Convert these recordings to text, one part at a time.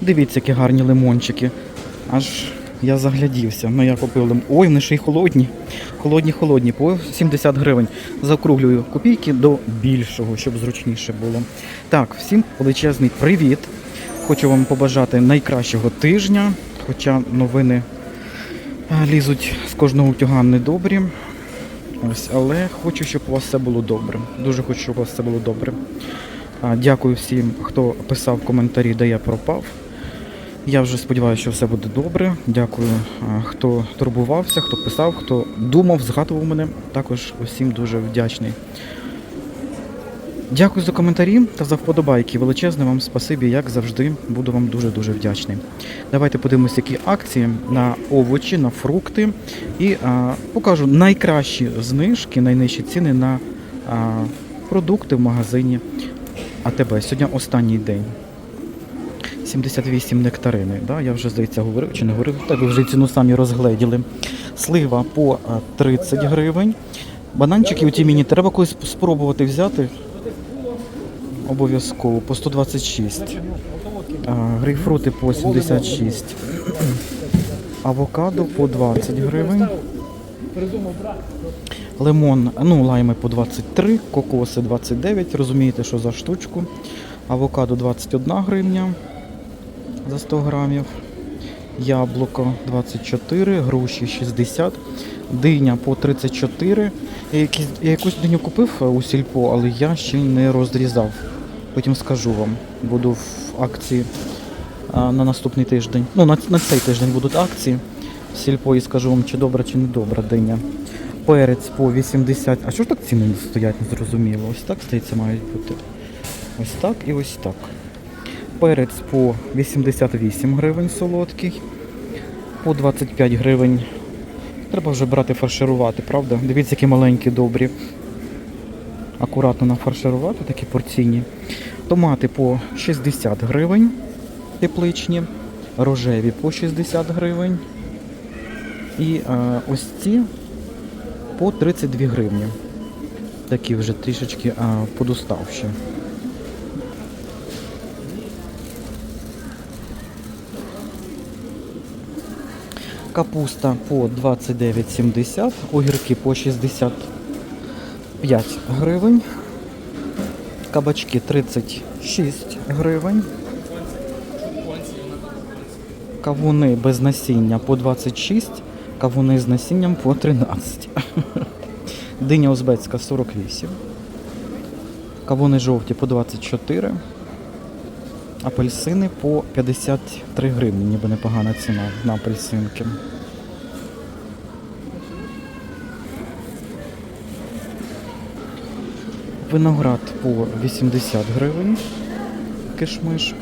Дивіться, які гарні лимончики. Аж я заглядівся. Ну я купив лим... Ой, вони ще й холодні. Холодні, холодні, по 70 гривень. Заокруглюю копійки до більшого, щоб зручніше було. Так, всім величезний привіт. Хочу вам побажати найкращого тижня, хоча новини лізуть з кожного утюга недобрі. Ось, але хочу, щоб у вас все було добре. Дуже хочу, щоб у вас все було добре. Дякую всім, хто писав коментарі, де я пропав. Я вже сподіваюся, що все буде добре. Дякую, хто турбувався, хто писав, хто думав, згадував мене. Також усім дуже вдячний. Дякую за коментарі та за вподобайки. Величезне вам спасибі, як завжди. Буду вам дуже-дуже вдячний. Давайте подивимося, які акції на овочі, на фрукти. І а, покажу найкращі знижки, найнижчі ціни на а, продукти в магазині АТБ. Сьогодні останній день. 78 нектарини. Да? Я вже, здається, говорив чи не говорив. Так, ви вже ціну самі розгледіли. Слива по 30 гривень. Бананчики оті мені треба колись спробувати взяти. Обов'язково по 126. А, грейпфрути по 76. Авокадо по 20 гривень. Лимон, ну, лайми по 23, кокоси 29, розумієте, що за штучку. Авокадо 21 гривня за 100 грамів. Яблуко 24, груші 60, диня по 34. Я, якусь диню купив е, у сільпо, але я ще не розрізав. Потім скажу вам. Буду в акції на наступний тиждень. Ну, на, на цей тиждень будуть акції в сільпо і скажу вам, чи добра, чи не добра диня. Перець по 80. А що ж так ціни стоять, не зрозуміло. Ось так, здається, мають бути. Ось так і ось так. Перець по 88 гривень солодкий, по 25 гривень. Треба вже брати фарширувати, правда? Дивіться, які маленькі, добрі. Акуратно нафарширувати, такі порційні. Томати по 60 гривень тепличні, рожеві по 60 гривень. І е, ось ці по 32 гривні. Такі вже трішечки е, подуставші. Капуста по 29,70, огірки по 65 гривень, кабачки 36 гривень, кавуни без насіння по 26, кавуни з насінням по 13. Диня узбецька 48, кавуни жовті по 24, апельсини по 53 гривні, ніби непогана ціна на апельсинки. Виноград по 80 гривень. Кишмиш.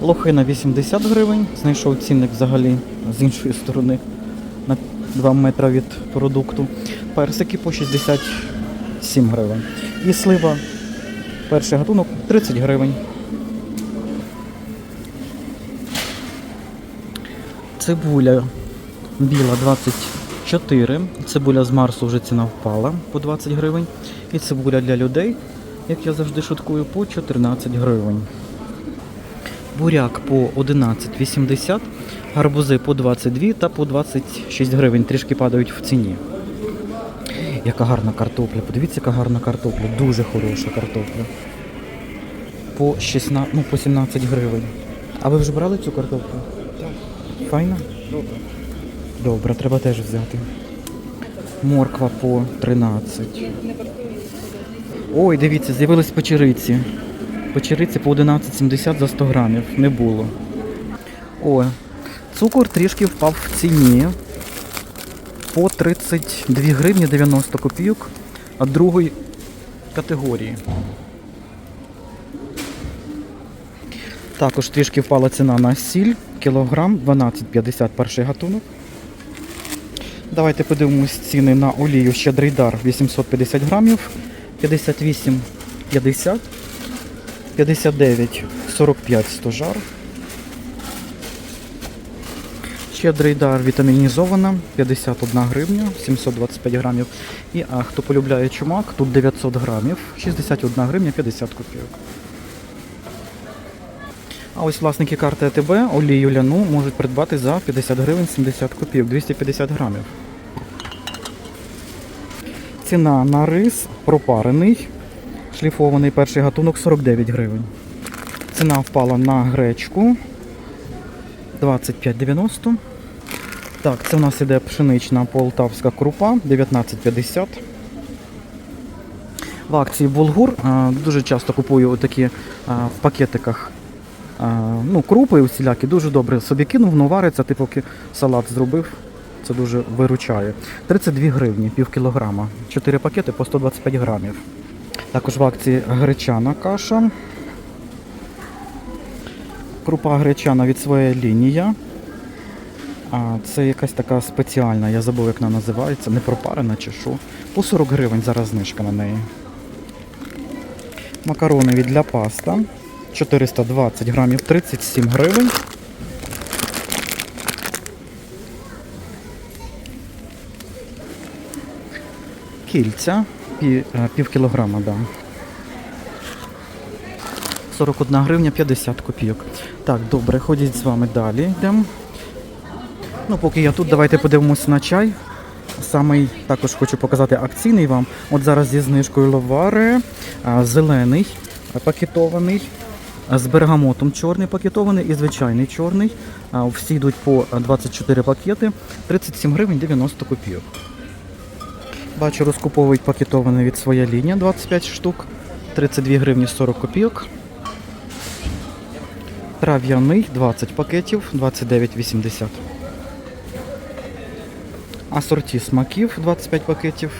Лохина 80 гривень. Знайшов цінник взагалі з іншої сторони 2 метри від продукту. Персики по 67 гривень. І слива перший гатунок 30 гривень. Цибуля біла 24. Цибуля з Марсу вже ціна впала по 20 гривень. І цибуля для людей, як я завжди шуткую, по 14 гривень. Буряк по 11,80, гарбузи по 22 та по 26 гривень. Трішки падають в ціні. Яка гарна картопля. Подивіться, яка гарна картопля. Дуже хороша картопля. По 16, ну, по 17 гривень. А ви вже брали цю картоплю? Так. Файна? Добре. Добре, треба теж взяти. Морква по 13. Ой, дивіться, з'явились печериці. Печериці по 11,70 за 100 грамів. Не було. О, цукор трішки впав в ціні. По 32 гривні 90 копійок другої категорії. Також трішки впала ціна на сіль. Кілограм 12,50 перший гатунок. Давайте подивимось ціни на олію щедрий дар 850 грамів, 58,50, 59,45 стожар. Щедрий дар вітамінізована, 51 гривня, 725 грамів. І а, хто полюбляє чумак, тут 900 грамів, 61 гривня, 50 копійок. А ось власники карти АТБ олію ляну можуть придбати за 50 гривень 70 копійок, 250 грамів. Ціна на рис пропарений, шліфований перший гатунок 49 гривень. Ціна впала на гречку 25,90. Так, це у нас іде пшенична полтавська крупа 19,50. В акції Булгур дуже часто купую такі в пакетиках ну, крупи усілякі, дуже добре собі кинув, ну вариться, ти поки салат зробив. Це дуже виручає. 32 гривні, пів кілограма. 4 пакети по 125 грамів. Також в акції гречана каша. Крупа гречана від своєї лінія. А це якась така спеціальна, я забув, як вона називається, не пропарена чи що. По 40 гривень зараз знижка на неї. Макарони від для паста. 420 грамів 37 гривень. Кільця пів, пів кілограма, да. 41 гривня 50 копійок. Так, добре, ходіть з вами далі. Йдемо. Ну, поки я тут, давайте подивимося на чай. Самий також хочу показати акційний вам. От зараз зі знижкою ловари, зелений пакетований, з бергамотом чорний пакетований і звичайний чорний. Всі йдуть по 24 пакети, 37 гривень 90 копійок. Бачу, розкуповують пакетований від своя лінія 25 штук, 32 гривні 40 копійок. Трав'яний 20 пакетів, 29,80. Асорті смаків 25 пакетів.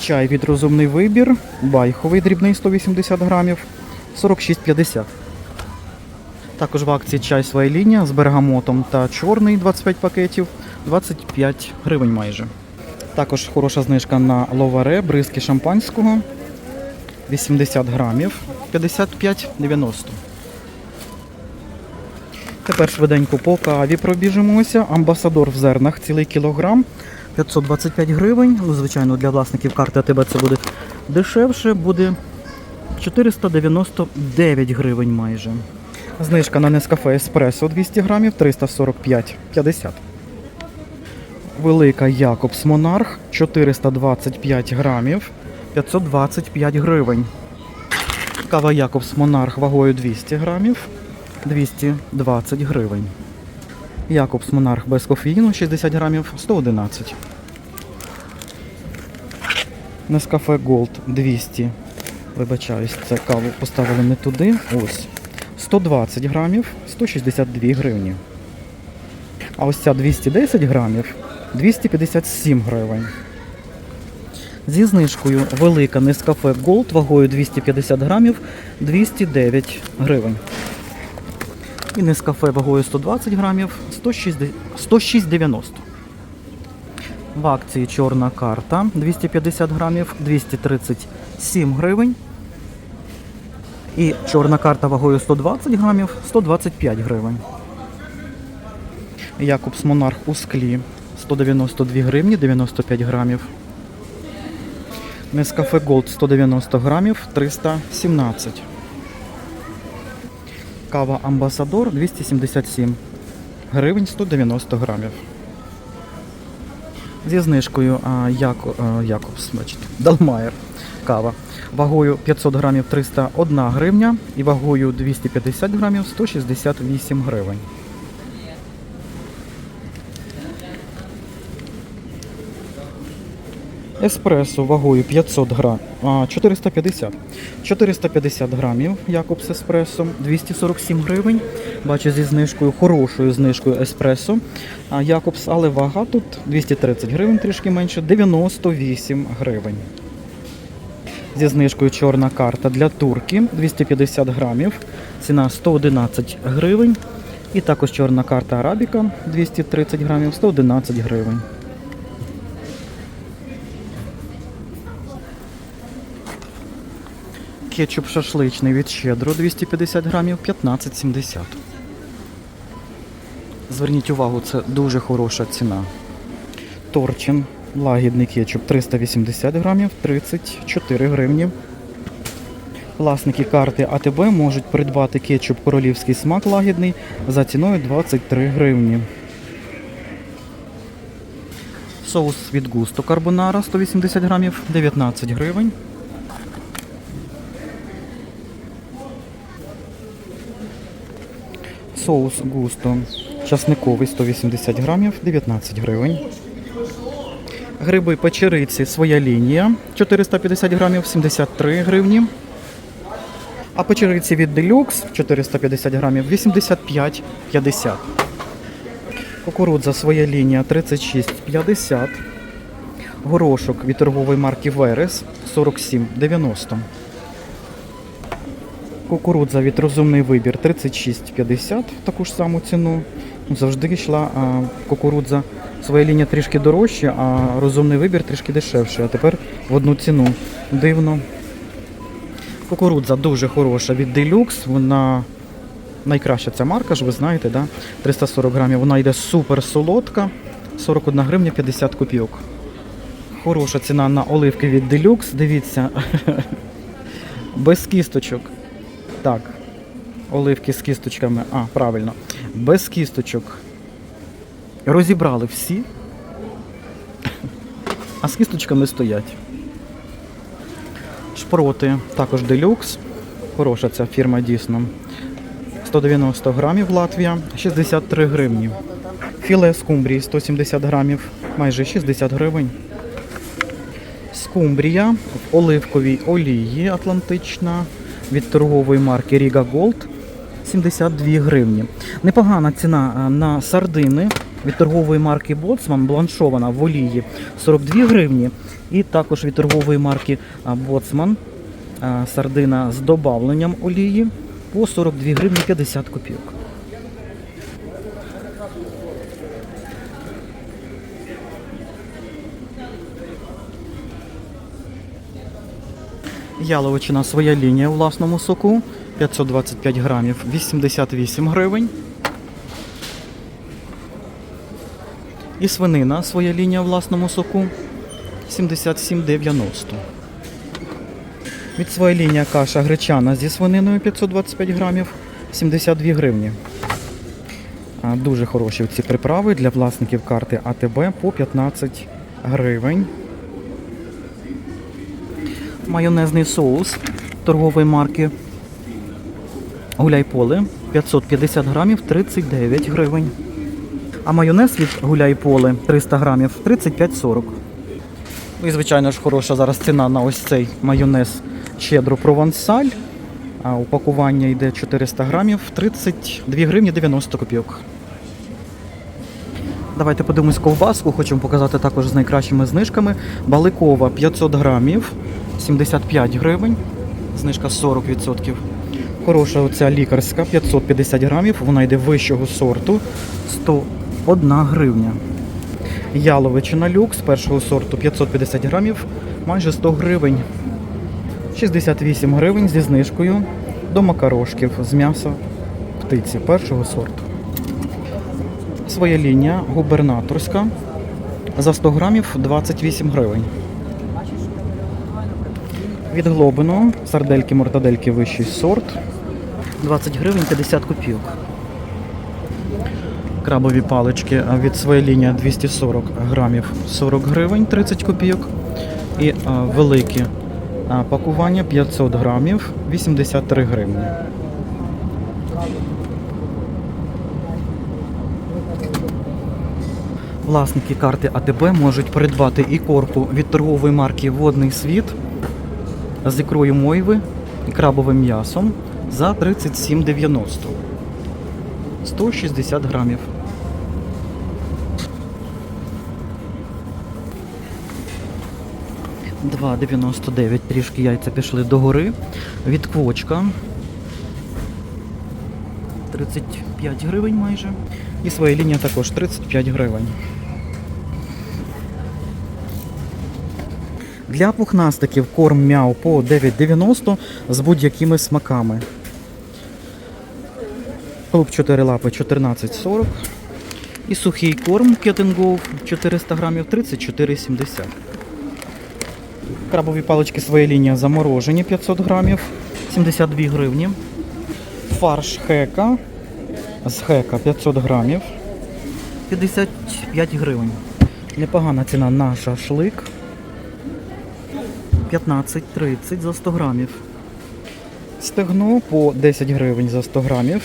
Чай від розумний вибір. Байховий дрібний 180 грамів. 46,50. Також в акції чай своя лінія з бергамотом та чорний 25 пакетів. 25 гривень майже. Також хороша знижка на ловаре, бризки шампанського. 80 грамів. 55,90. Тепер швиденько по каві пробіжимося. Амбасадор в зернах цілий кілограм. 525 гривень. Ну, звичайно, для власників карти АТБ це буде дешевше, буде 499 гривень майже. Знижка на Нескафе Еспресо 200 грамів 345,50. Велика Якобс Монарх 425 грамів 525 гривень. Кава Якобс Монарх вагою 200 грамів 220 гривень. Якобс Монарх без кофеїну 60 грамів 111. Нескафе Gold 200. Вибачаюсь, це каву поставили не туди. Ось. 120 грамів 162 гривні. А ось ця 210 грамів 257 гривень. Зі знижкою велика Нескафе Gold вагою 250 грамів 209 гривень. І Нескафе вагою 120 грамів 106,90. В акції чорна карта 250 грамів 237 гривень. І чорна карта вагою 120 грамів 125 гривень. Якобс Монарх у склі 192 гривні 95 грамів. Нескафе Gold 190 грамів 317. Кава Амбасадор 277 гривень 190 грамів. Зі знижкою а, Яко, а, Якобс, значить, Далмайер кава. Вагою 500 грамів 301 гривня і вагою 250 грамів 168 гривень. Еспресо вагою 500 грам, 450. 450 грамів Якобс Еспресо, 247 гривень. Бачу зі знижкою, хорошою знижкою еспресо. Якобс, але вага тут 230 гривень, трішки менше, 98 гривень. Зі знижкою чорна карта для турки 250 грамів. Ціна 111 гривень. І також чорна карта Арабіка 230 грамів, 111 гривень. Кетчуп шашличний від щедро 250 грамів 15,70. Зверніть увагу, це дуже хороша ціна. Торчин, лагідний кетчуп 380 грамів, 34 гривні. Власники карти АТБ можуть придбати кетчуп королівський смак лагідний за ціною 23 гривні. Соус від густо карбонара 180 грамів, 19 гривень. Соус густо часниковий 180 грамів, 19 гривень. Гриби печериці своя лінія 450 грамів, 73 гривні. А печериці від Deluxe 450 грамів 85,50. Кукурудза своя лінія 36,50. Горошок від торгової марки Верес 47,90. Кукурудза від розумний вибір 36,50, таку ж саму ціну. Ну, Завжди йшла а, кукурудза. Своя лінія трішки дорожча, а розумний вибір трішки дешевше. А тепер в одну ціну. Дивно. Кукурудза дуже хороша від Deluxe. Вона найкраща ця марка, ж ви знаєте, да? 340 грамів. Вона йде супер солодка. 41 гривня 50 копійок. Хороша ціна на оливки від Deluxe. Дивіться. Без кісточок. Так. Оливки з кісточками. А, правильно. Без кісточок. Розібрали всі. А з кісточками стоять. Шпроти також делюкс. Хороша ця фірма дійсно. 190 грамів Латвія, 63 гривні. Філе скумбрії 170 грамів, майже 60 гривень. Скумбрія в оливковій олії атлантична від торгової марки Riga Gold 72 гривні. Непогана ціна на сардини від торгової марки Боцман бланшована в олії 42 гривні. І також від торгової марки Боцман сардина з добавленням олії по 42 гривні 50 копійок. Яловичина своя лінія у власному соку 525 грамів 88 гривень. І свинина своя лінія у власному соку 77,90. Від своєї лінії каша гречана зі свининою 525 грамів 72 гривні. Дуже хороші ці приправи для власників карти АТБ по 15 гривень. Майонезний соус торгової марки Гуляйполе 550 грамів 39 гривень. А майонез від Гуляйполе 300 грамів 35,40. Ну і звичайно ж хороша зараз ціна на ось цей майонез щедро провансаль. А упакування йде 400 грамів 32 гривні 90 копійок. Давайте подивимось ковбаску. Хочемо показати також з найкращими знижками. Баликова 500 грамів 75 гривень. Знижка 40%. Хороша оця лікарська 550 грамів. Вона йде вищого сорту 101 гривня. Яловичина люкс першого сорту 550 грамів, майже 100 гривень. 68 гривень зі знижкою до макарошків з м'яса птиці першого сорту. Своя лінія губернаторська за 100 грамів 28 гривень. Від глобино сардельки мортадельки вищий сорт 20 гривень 50 копійок. Крабові палички від своєї лінії 240 грамів 40 гривень 30 копійок. І великі пакування 500 грамів 83 гривні. Власники карти АТБ можуть придбати і корку від торгової марки Водний світ з ікрою мойви і крабовим м'ясом за 37,90. 160 грамів. Два 99 трішки яйця пішли догори. Від квочка 35 гривень майже. І своя лінія також 35 гривень. Для пухнастиків корм мяу по 9,90 з будь-якими смаками. Клуб 4 лапи 14,40. І сухий корм Кетенгоу 400 грамів 34,70. Крабові палички своя лінія заморожені 500 грамів 72 гривні. Фарш хека з хека 500 грамів 55 гривень. Непогана ціна на шашлик. 15-30 за 100 грамів. Стегно по 10 гривень за 100 грамів.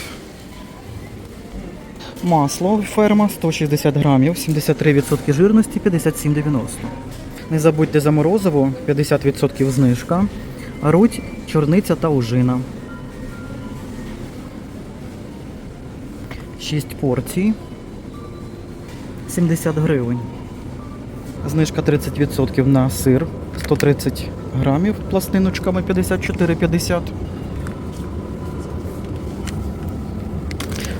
Масло ферма 160 грамів, 73% жирності, 57,90. Не забудьте за морозиво, 50% знижка. Руть, чорниця та ужина. 6 порцій. 70 гривень. Знижка 30% на сир 130 грамів пластиночками 54,50.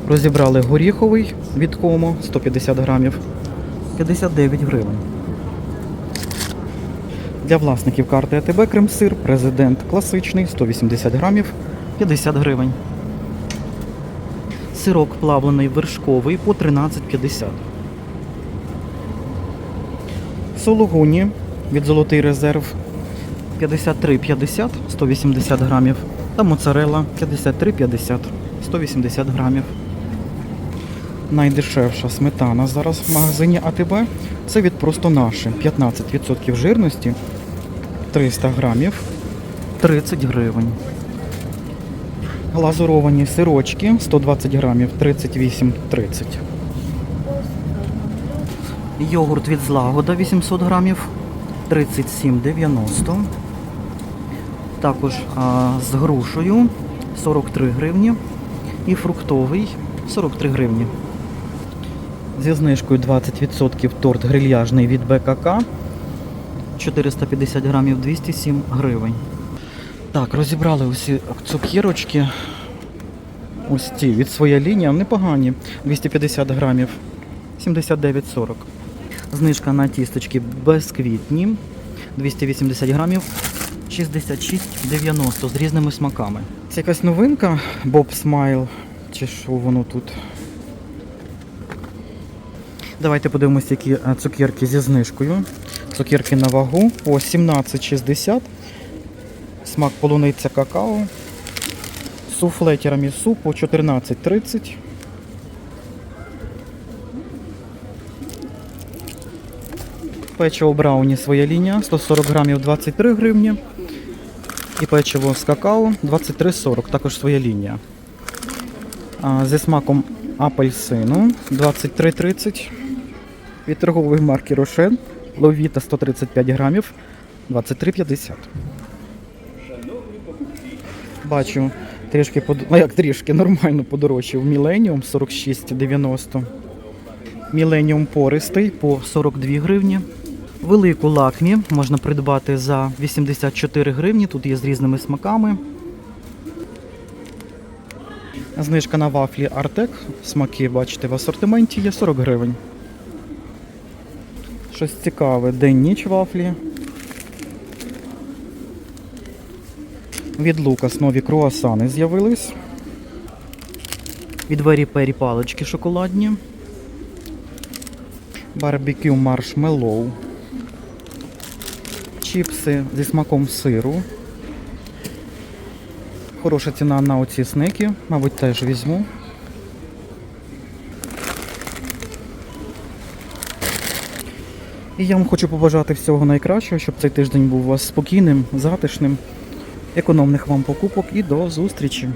Розібрали горіховий від кому 150 грамів 59 гривень. Для власників карти АТБ Крем-сир президент класичний 180 грамів 50 гривень. Сирок плавлений вершковий по 13,50. Сологуні від Золотий резерв 53,50 180 грамів. Та моцарела 53,50 180 грамів. Найдешевша сметана зараз в магазині АТБ. Це від просто наші 15% жирності 300 грамів 30 гривень. Глазуровані сирочки 120 грамів 38,30. Йогурт від злагода 800 грамів 37,90. Також а, з грушею 43 гривні. І фруктовий 43 гривні. Зі знижкою 20% торт грильяжний від БКК 450 грамів 207 гривень. Так, розібрали усі цукерочки. Ось ці від своя лінія, непогані. 250 грамів 79,40. Знижка на тісточки безквітні 280 грамів 66,90 з різними смаками. Це якась новинка Bob Smile. Чи що воно тут? Давайте подивимося, які е, цукерки зі знижкою. Цукерки на вагу по 17,60. Смак полуниця какао. Суфле тірамісу по 14,30. Печиво брауні своя лінія 140 грамів 23 гривні. І печиво з какао 23,40, також своя лінія. А, зі смаком апельсину 23,30. Від торгової марки Рошен. Ловіта 135 грамів 23,50. Бачу, трішки под... ну як трішки нормально подорожчав Міленіум 46,90. Міленіум пористий по 42 гривні. Велику лакмі можна придбати за 84 гривні. Тут є з різними смаками. Знижка на вафлі Артек. Смаки, бачите, в асортименті є 40 гривень. Щось цікаве. День-ніч вафлі. Від Лукас нові круасани з'явились. Від Вері Пері палички шоколадні. Барбекю маршмеллоу. Чіпси зі смаком сиру. Хороша ціна на оці снеки, мабуть, теж візьму. І я вам хочу побажати всього найкращого, щоб цей тиждень був у вас спокійним, затишним, економних вам покупок і до зустрічі!